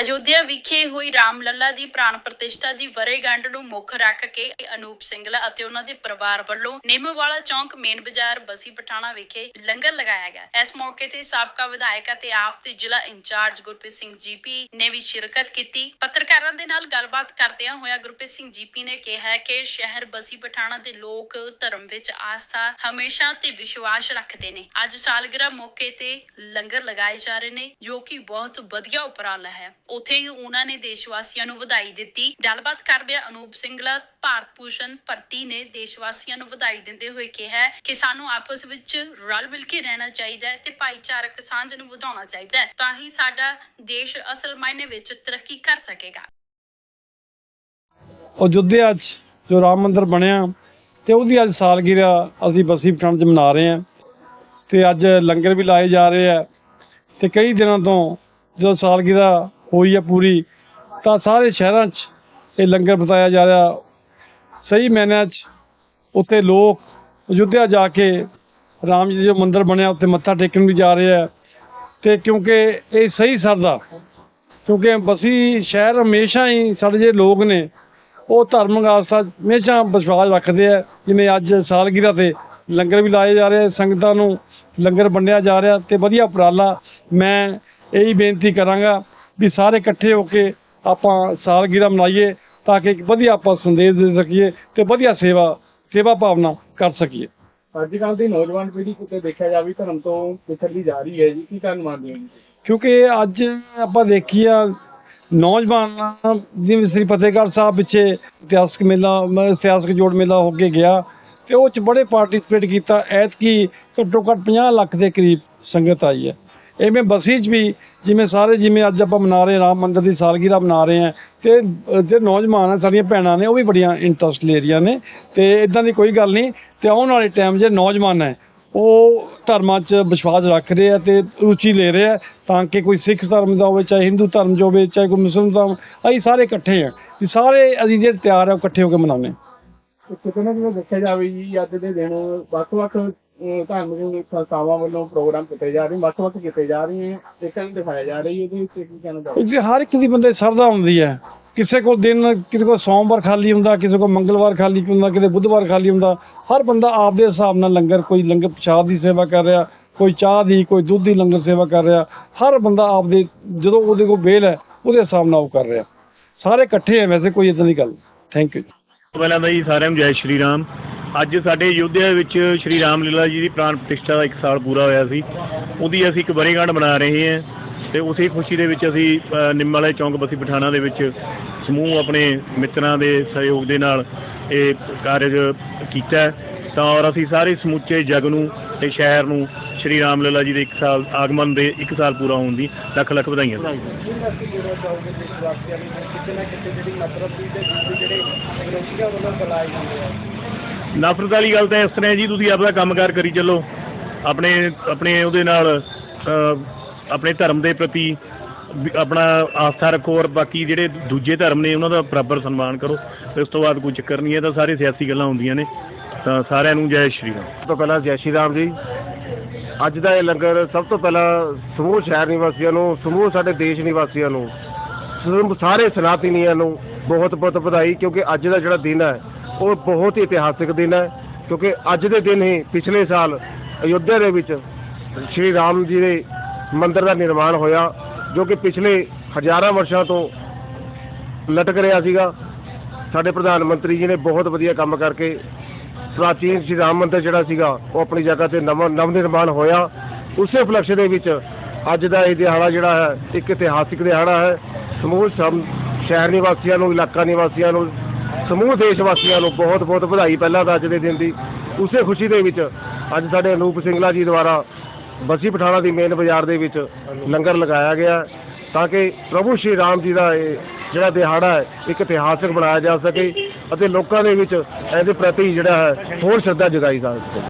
ਅਯੋਧਿਆ ਵਿਖੇ ਹੋਈ ਰਾਮ ਲੱਲਾ ਦੀ ਪ੍ਰਾਣ ਪ੍ਰਤਿਸ਼ਠਾ ਦੀ ਵਰੇਗੰਢ ਨੂੰ ਮੁੱਖ ਰੱਖ ਕੇ ਅਨੂਪ ਸਿੰਗਲਾ ਅਤੇ ਉਹਨਾਂ ਦੇ ਪਰਿਵਾਰ ਵੱਲੋਂ ਨਿੰਮਵਾਲਾ ਚੌਂਕ ਮੇਨ ਬਾਜ਼ਾਰ ਬਸੀ ਪਠਾਣਾ ਵਿਖੇ ਲੰਗਰ ਲਗਾਇਆ ਗਿਆ। ਇਸ ਮੌਕੇ ਤੇ ਸਾਬਕਾ ਵਿਧਾਇਕ ਅਤੇ ਆਪ ਦੇ ਜ਼ਿਲ੍ਹਾ ਇੰਚਾਰਜ ਗੁਰਪ੍ਰੀਤ ਸਿੰਘ ਜੀਪੀ ਨੇ ਵੀ ਸ਼ਿਰਕਤ ਕੀਤੀ। ਪੱਤਰਕਾਰਾਂ ਦੇ ਨਾਲ ਗੱਲਬਾਤ ਕਰਦਿਆਂ ਹੋਇਆ ਗੁਰਪ੍ਰੀਤ ਸਿੰਘ ਜੀਪੀ ਨੇ ਕਿਹਾ ਕਿ ਸ਼ਹਿਰ ਬਸੀ ਪਠਾਣਾ ਦੇ ਲੋਕ ਧਰਮ ਵਿੱਚ ਆਸਥਾ ਹਮੇਸ਼ਾ ਤੇ ਵਿਸ਼ਵਾਸ ਰੱਖਦੇ ਨੇ। ਅੱਜ ਸਾਲਗਿਰਾ ਮੌਕੇ ਤੇ ਲੰਗਰ ਲਗਾਏ ਜਾ ਰਹੇ ਨੇ, ਜੋ ਕਿ ਬਹੁਤ ਵਧੀਆ ਉਪਰਾਲਾ ਹੈ। ਉੱਥੇ ਹੀ ਉਹਨਾਂ ਨੇ ਦੇਸ਼ ਵਾਸੀਆਂ ਨੂੰ ਵਧਾਈ ਦਿੱਤੀ। ਗੱਲਬਾਤ ਕਰਦਿਆਂ ਅਨੂਪ ਸਿੰਗਲਾ ਭਾਰਤ ਭੂਸ਼ਣ ਭਰਤੀ ਨੇ ਦੇਸ਼ ਵਾਸੀਆਂ ਨੂੰ ਵਧਾਈ ਦਿੰਦੇ ਹੋਏ ਕਿਹਾ ਕਿ ਸਾਨੂੰ ਆਪਸ ਵਿੱਚ ਰਲ ਮਿਲ ਕੇ ਰਹਿਣਾ ਚਾਹੀਦਾ ਹੈ ਤੇ ਭਾਈਚਾਰਕ ਸਾਂਝ ਨੂੰ ਵਧਾਉਣਾ ਚਾਹੀਦਾ ਹੈ, ਤਾਂ ਹੀ ਸਾਡਾ ਦੇਸ਼ ਅਸਲ ਮਾਇਨੇ ਵਿੱਚ ਤਰੱਕੀ ਕਰ ਸਕੇਗਾ। ਅਯੁੱਧਿਆ 'ਚ ਜੋ ਰਾਮ ਮੰਦਿਰ ਬਣਿਆ ਤੇ ਉਹਦੀ ਅੱਜ ਸਾਲਗਿਰਾ ਅਸੀਂ ਬਸੀ ਪਠਾਣ 'ਚ ਮਨਾ ਰਹੇ ਹਾਂ ਤੇ ਅੱਜ ਲੰਗਰ ਵੀ ਲਾਏ ਜਾ ਰਹੇ ਆ ਤੇ ਕਈ ਦਿਨਾਂ ਤੋਂ ਜੋ ਸਾਲਗਿਰਾ ਹੋਈ ਹੈ ਪੂਰੀ, ਤਾਂ ਸਾਰੇ ਸ਼ਹਿਰਾਂ 'ਚ ਇਹ ਲੰਗਰ ਬਤਾਇਆ ਜਾ ਰਿਹਾ। ਸਹੀ ਮਾਇਨਿਆਂ 'ਚ ਉੱਥੇ ਲੋਕ ਅਯੁੱਧਿਆ ਜਾ ਕੇ ਰਾਮ ਜੀ ਦਾ ਜੋ ਮੰਦਿਰ ਬਣਿਆ, ਉੱਥੇ ਮੱਥਾ ਟੇਕਣ ਵੀ ਜਾ ਰਹੇ ਆ। ਤੇ ਕਿਉਂਕਿ ਇਹ ਸਹੀ ਸਰਦਾ, ਕਿਉਂਕਿ ਬਸੀ ਸ਼ਹਿਰ ਹਮੇਸ਼ਾ ਹੀ ਸਾਡੇ ਜਿਹੜੇ ਲੋਕ ਨੇ, ਉਹ ਧਾਰਮਿਕ ਆਸਥਾ ਹਮੇਸ਼ਾ ਵਿਸ਼ਵਾਸ ਰੱਖਦੇ ਆ, ਜਿਵੇਂ ਅੱਜ ਸਾਲਗਿਰਾ ਤੇ ਲੰਗਰ ਵੀ ਲਾਏ ਜਾ ਰਹੇ ਸੰਗਤਾਂ ਨੂੰ ਲੰਗਰ ਵੰਡਿਆ ਜਾ ਰਿਹਾ ਤੇ ਵਧੀਆ ਉਪਰਾਲਾ। ਮੈਂ ਇਹੀ ਬੇਨਤੀ ਕਰਾਂਗਾ ਵੀ ਸਾਰੇ ਇਕੱਠੇ ਹੋ ਕੇ ਆਪਾਂ ਸਾਲਗਿਰਾ ਮਨਾਈਏ ਤਾਂ ਕਿ ਇੱਕ ਵਧੀਆ ਆਪਾਂ ਸੰਦੇਸ਼ ਦੇ ਸਕੀਏ ਤੇ ਵਧੀਆ ਸੇਵਾ ਸੇਵਾ ਭਾਵਨਾ ਕਰ ਸਕੀਏ। ਅੱਜ ਕੱਲ੍ਹ ਦੀ ਨੌਜਵਾਨ ਪੀੜ੍ਹੀ ਕਿਤੇ ਦੇਖਿਆ ਜਾਵੇ ਧਰਮ ਤੋਂ ਪਿਛੜਦੀ ਜਾ ਰਹੀ ਹੈ ਜੀ ਕੀ ਕਾਰਨ ਮੰਨਦੇ ਹੋ ਜੀ? ਕਿਉਂਕਿ ਅੱਜ ਆਪਾਂ ਦੇਖੀਆ ਨੌਜਵਾਨ ਜਿਵੇਂ ਸ੍ਰੀ ਫਤਿਹਗੜ੍ਹ ਸਾਹਿਬ ਪਿੱਛੇ ਇਤਿਹਾਸਕ ਮੇਲਾ ਮ- ਇਤਿਹਾਸਕ ਜੋੜ ਮੇਲਾ ਹੋ ਕੇ ਗਿਆ ਤੇ ਉਹ ਚ ਬੜੇ ਪਾਰਟਿਸਿਪੇਟ ਕੀਤਾ ਐਤਕੀ ਘੱਟੋ ਘੱਟ 50 ਲੱਖ ਦੇ ਕਰੀਬ ਸੰਗਤ ਆਈ ਹੈ। ਇਵੇਂ ਬਸੀ ਚ ਵੀ ਜਿਵੇਂ ਸਾਰੇ ਜਿਵੇਂ ਅੱਜ ਆਪਾਂ ਮਨਾ ਰਹੇ ਰਾਮ ਮੰਦਰ ਦੀ ਸਾਲਗਿਰਾ ਮਨਾ ਰਹੇ ਆ ਤੇ ਅ, ਜਿਹੜੇ ਨੌਜਵਾਨ ਆ ਸਾਡੀਆਂ ਭੈਣਾਂ ਨੇ ਉਹ ਵੀ ਬੜੀਆਂ ਇੰਟਰਸਟ ਲੈ ਰਹੀਆਂ ਨੇ ਤੇ ਇਦਾਂ ਦੀ ਕੋਈ ਗੱਲ ਨਹੀਂ ਤੇ ਆਉਣ ਵਾਲੇ ਟਾਈਮ 'ਚ ਨੌਜਵਾਨ ਹੈ ਉਹ ਧਰਮਾਂ 'ਚ ਵਿਸ਼ਵਾਸ ਰੱਖ ਰਹੇ ਆ ਤੇ ਰੁਚੀ ਲੈ ਰਹੇ ਆ ਤਾਂ ਕਿ ਕੋਈ ਸਿੱਖ ਧਰਮ ਦਾ ਹੋਵੇ ਚਾਹੇ ਹਿੰਦੂ ਧਰਮ ਦਾ ਹੋਵੇ ਚਾਹੇ ਕੋਈ ਮੁਸਲਮਾਨ ਧਰਮ ਅਸੀਂ ਸਾਰੇ ਇਕੱਠੇ ਆ ਵੀ ਸਾਰੇ ਅਸੀਂ ਜਿਹੜੇ ਤਿਆਰ ਆ ਉਹ ਇਕੱਠੇ ਹੋ ਕੇ ਮਨਾਉਂਦੇ ਹਾਂ। ਕਿਤੇ ਨਾ ਕਿਤੇ ਦੇਖਿਆ ਜਾਵੇ ਜੀ ਅੱਜ ਦੇ ਦਿਨ ਵੱਖ-ਵੱਖ ਧਾਰਮਿਕ ਸੰਸਥਾਵਾਂ ਵੱਲੋਂ ਪ੍ਰੋਗਰਾਮ ਕੀਤੇ ਜਾ ਰਹੇ ਵੱਖ-ਵੱਖ ਕੀਤੇ ਜਾ ਰਹੇ ਨੂੰ ਦਿਖਾਇਆ ਜਾ ਰਹੀ ਹੈ ਇਹਦੇ ਵਿੱਚ ਕੀ ਕਹਿਣਾ ਚਾਹੋਗੇ? ਜੀ ਹਰ ਇੱਕ ਦੀ ਬੰਦੇ ਸਰਦਾ ਹੁੰਦੀ ਹੈ। ਕਿਸੇ ਕੋਲ ਦਿਨ ਕਿਸੇ ਕੋਲ ਸੋਮਵਾਰ ਖਾਲੀ ਹੁੰਦਾ ਕਿਸੇ ਕੋਲ ਮੰਗਲਵਾਰ ਖਾਲੀ ਹੁੰਦਾ ਕਿਤੇ ਬੁੱਧਵਾਰ ਖਾਲੀ ਹੁੰਦਾ ਹਰ ਬੰਦਾ ਆਪਦੇ ਹਿਸਾਬ ਨਾਲ ਲੰਗਰ ਕੋਈ ਲੰਗਰ ਪ੍ਰਸ਼ਾਦ ਦੀ ਸੇਵਾ ਕਰ ਰਿਹਾ ਕੋਈ ਚਾਹ ਦੀ ਕੋਈ ਦੁੱਧ ਦੀ ਲੰਗਰ ਸੇਵਾ ਕਰ ਰਿਹਾ ਹਰ ਬੰਦਾ ਆਪਦੇ ਜਦੋਂ ਉਹਦੇ ਕੋਲ ਬੇਲ ਹੈ ਉਹਦੇ ਹਿਸਾਬ ਨਾਲ ਉਹ ਕਰ ਰਿਹਾ। ਸਾਰੇ ਇਕੱਠੇ ਹੈ ਵੈਸੇ ਕੋਈ ਇਦਾਂ ਦੀ ਗੱਲ ਥੈਂਕ ਯੂ ਪਹਿਲਾਂ ਤਾਂ ਜੀ ਸਾਰਿਆਂ ਨੂੰ ਜੈ ਸ਼੍ਰੀ ਰਾਮ। ਅੱਜ ਸਾਡੇ ਯੋਧਿਆ ਵਿੱਚ ਸ਼੍ਰੀ ਰਾਮ ਲੀਲਾ ਜੀ ਦੀ ਪ੍ਰਾਣ ਪ੍ਰਤਿਸ਼ਠਾ ਦਾ 1 ਸਾਲ ਪੂਰਾ ਹੋਇਆ ਸੀ। ਉਹਦੀ ਅਸੀਂ ਇੱਕ ਵਰ੍ਹੇਗੰਢ ਮਨਾ ਰਹੇ ਹਾਂ ਤੇ ਉਸੇ ਖੁਸ਼ੀ ਦੇ ਵਿੱਚ ਅਸੀਂ ਅ, ਨਿੰਮ ਵਾਲੇ ਚੌਂਕ ਬਸੀ ਪਠਾਣਾ ਦੇ ਵਿੱਚ ਸਮੂਹ ਆਪਣੇ ਮਿੱਤਰਾਂ ਦੇ ਸਹਿਯੋਗ ਦੇ ਨਾਲ ਇਹ ਕਾਰਜ ਕੀਤਾ। ਤਾਂ ਔਰ ਅਸੀਂ ਸਾਰੇ ਸਮੁੱਚੇ ਜਗ ਨੂੰ ਤੇ ਸ਼ਹਿਰ ਨੂੰ ਸ਼੍ਰੀ ਰਾਮ ਲੀਲਾ ਜੀ ਦੇ 1 ਸਾਲ ਆਗਮਨ ਦੇ 1 ਸਾਲ ਪੂਰਾ ਹੋਣ ਦੀ ਲੱਖ ਲੱਖ ਵਧਾਈਆਂ ਨਫ਼ਰਤ ਵਾਲੀ ਗੱਲ ਤਾਂ ਇਸ ਤਰ੍ਹਾਂ ਹੈ ਜੀ, ਤੁਸੀਂ ਆਪਦਾ ਕੰਮਕਾਰ ਕਰੀ ਚੱਲੋ। ਆਪਣੇ ਆਪਣੇ ਉਹਦੇ ਨਾਲ ਆਪਣੇ ਧਰਮ ਦੇ ਪ੍ਰਤੀ ਆਪਣਾ ਆਸਥਾ ਰੱਖੋ ਔਰ ਬਾਕੀ ਜਿਹੜੇ ਦੂਜੇ ਧਰਮ ਨੇ, ਉਹਨਾਂ ਦਾ ਬਰਾਬਰ ਸਨਮਾਨ ਕਰੋ। ਇਸ ਤੋਂ ਬਾਅਦ ਕੋਈ ਚੱਕਰ ਨਹੀਂ ਹੈ ਤਾਂ ਸਾਰੇ ਸਿਆਸੀ ਗੱਲਾਂ ਹੁੰਦੀਆਂ ਨੇ। ਤਾਂ ਸਾਰਿਆਂ ਨੂੰ ਜੈ ਸ਼੍ਰੀ ਰਾਮ। ਸਭ ਤੋਂ ਪਹਿਲਾਂ ਜੈ ਸ਼੍ਰੀ ਰਾਮ ਜੀ। ਅੱਜ ਦਾ ਇਹ ਲੰਗਰ ਸਭ ਤੋਂ ਪਹਿਲਾਂ ਸਮੂਹ ਸ਼ਹਿਰ ਨਿਵਾਸੀਆਂ ਨੂੰ, ਸਮੂਹ ਸਾਡੇ ਦੇਸ਼ ਨਿਵਾਸੀਆਂ ਨੂੰ ਸਾਰੇ ਸਨਾਤਨੀਆਂ ਨੂੰ ਬਹੁਤ ਬਹੁਤ ਵਧਾਈ, ਕਿਉਂਕਿ ਅੱਜ ਦਾ ਜਿਹੜਾ ਦਿਨ ਹੈ ਉਹ ਬਹੁਤ ਹੀ ਇਤਿਹਾਸਿਕ ਦਿਨ ਹੈ, ਕਿਉਂਕਿ ਅੱਜ ਦੇ ਦਿਨ ਹੀ ਪਿਛਲੇ ਸਾਲ ਅਯੁੱਧਿਆ ਦੇ ਵਿੱਚ ਸ਼੍ਰੀ ਰਾਮ ਜੀ ਦੇ ਮੰਦਿਰ ਦਾ ਨਿਰਮਾਣ ਹੋਇਆ, ਜੋ ਕਿ ਪਿਛਲੇ ਹਜ਼ਾਰਾਂ ਵਰਸ਼ਾਂ ਤੋਂ ਲਟਕ ਰਿਹਾ ਸੀਗਾ। ਸਾਡੇ ਪ੍ਰਧਾਨ ਮੰਤਰੀ ਜੀ ਨੇ ਬਹੁਤ ਵਧੀਆ ਕੰਮ ਕਰਕੇ ਪ੍ਰਾਚੀਨ ਸ਼੍ਰੀ ਰਾਮ ਮੰਦਿਰ ਜਿਹੜਾ ਸੀਗਾ, ਉਹ ਆਪਣੀ ਜਗ੍ਹਾ ਤੇ ਨਵਾਂ ਨਵ ਨਿਰਮਾਣ ਹੋਇਆ। ਉਸੇ ਫਲਕਸ਼ ਦੇ ਵਿੱਚ ਅੱਜ ਦਾ ਇਹ ਦਿਹਾੜਾ ਜਿਹੜਾ ਹੈ, ਇੱਕ ਇਤਿਹਾਸਿਕ ਦਿਹਾੜਾ ਹੈ। ਸਮੂਹ ਸ਼ਹਿਰ ਨਿਵਾਸੀਆਂ ਨੂੰ, ਇਲਾਕਾ ਨਿਵਾਸੀਆਂ ਨੂੰ ਸਮੂਹ ਦੇਸ਼ ਵਾਸੀਆਂ ਨੂੰ ਬਹੁਤ ਬਹੁਤ ਵਧਾਈ ਪਹਿਲਾਂ ਤਾਂ ਅੱਜ ਦੇ ਦਿਨ ਦੀ, ਉਸੇ ਖੁਸ਼ੀ ਦੇ ਵਿੱਚ ਅੱਜ ਸਾਡੇ ਅਨੂਪ ਸਿੰਘਲਾ ਜੀ ਦੁਆਰਾ ਬਸੀ ਪਠਾਣਾ ਦੀ ਮੇਨ ਬਾਜ਼ਾਰ ਦੇ ਵਿੱਚ ਲੰਗਰ ਲਗਾਇਆ ਗਿਆ ਤਾਂ ਕਿ ਪ੍ਰਭੂ ਸ਼੍ਰੀ ਰਾਮ ਜੀ ਦਾ ਇਹ ਜਿਹੜਾ ਦਿਹਾੜਾ ਹੈ, ਇੱਕ ਇਤਿਹਾਸਕ ਬਣਾਇਆ ਜਾ ਸਕੇ ਅਤੇ ਲੋਕਾਂ ਦੇ ਵਿੱਚ ਇਹਦੇ ਪ੍ਰਤੀ ਜਿਹੜਾ ਹੈ ਹੋਰ ਸ਼ਰਧਾ ਜਗਾਈ ਜਾ ਸਕੇ।